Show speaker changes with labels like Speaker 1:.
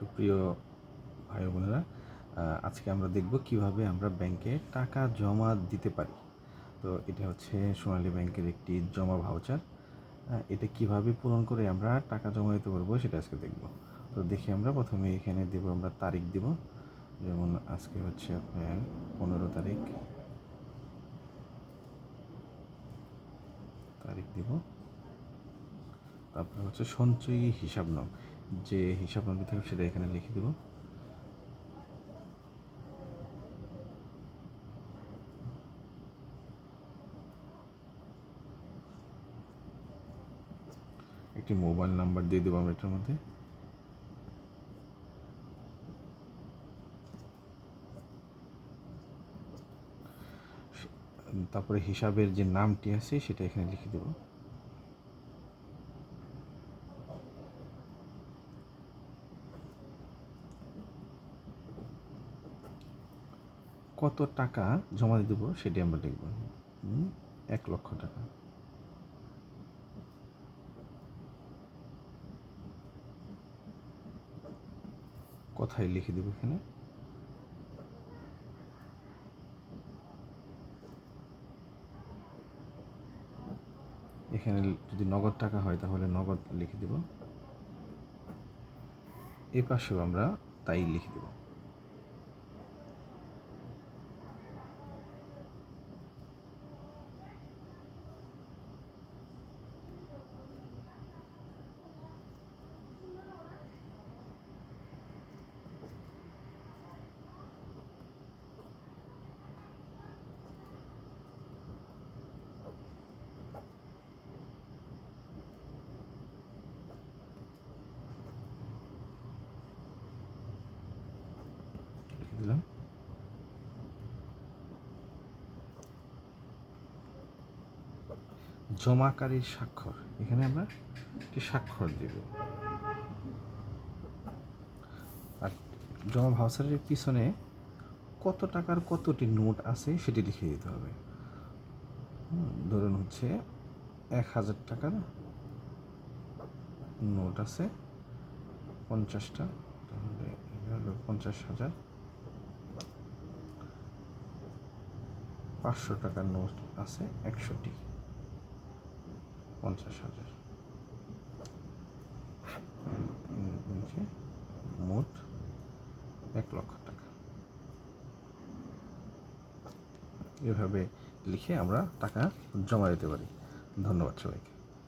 Speaker 1: সুপ্রিয় ভাই বোনেরা আজকে আমরা দেখব কীভাবে আমরা ব্যাংকে টাকা জমা দিতে পারি। তো এটা হচ্ছে সোনালী ব্যাংকের একটি জমা ভাউচার। এটা কীভাবে পূরণ করে আমরা টাকা জমা দিতে পারব সেটা আজকে দেখব। তো দেখি আমরা প্রথমে এখানে দেব, আমরা তারিখ দেব। যেমন আজকে হচ্ছে আপনার পনেরো তারিখ। তারিখ দিব। তারপরে হচ্ছে সঞ্চয়ী হিসাব নাম। যে হিসাব নামটি থাকবে সেটা এখানে লিখে দেব। একটি মোবাইল নাম্বার দিয়ে দেবো আমরা এটার মধ্যে। তারপরে হিসাবের যে নামটি আছে সেটা এখানে লিখে দেবো। কত টাকা জমা দিয়ে দেবো সেটি আমরা লিখব এক লক্ষ টাকা। কোথায় লিখে দেবো এখানে? এখানে যদি নগদ টাকা হয় তাহলে নগদ লিখে দেব। এ পাশেও আমরা তাই লিখে দেব লিখে দিলাম জমাকারীর স্বাক্ষর। এখানে আমরা একটি স্বাক্ষর দেব। আর জমা ভাউচারের পিছনে কত টাকার কতটি নোট আছে সেটি লিখে দিতে হবে। ধরুন হচ্ছে এক হাজার টাকার নোট আছে, পঞ্চাশটা, তাহলে হলো পঞ্চাশ হাজার। পাঁচশো টাকার নোট আছে, একশোটি। পঞ্চাশ হাজার। মোট এক লক্ষ টাকা। এভাবে লিখে আমরা টাকা জমা দিতে পারি। ধন্যবাদ সবাইকে।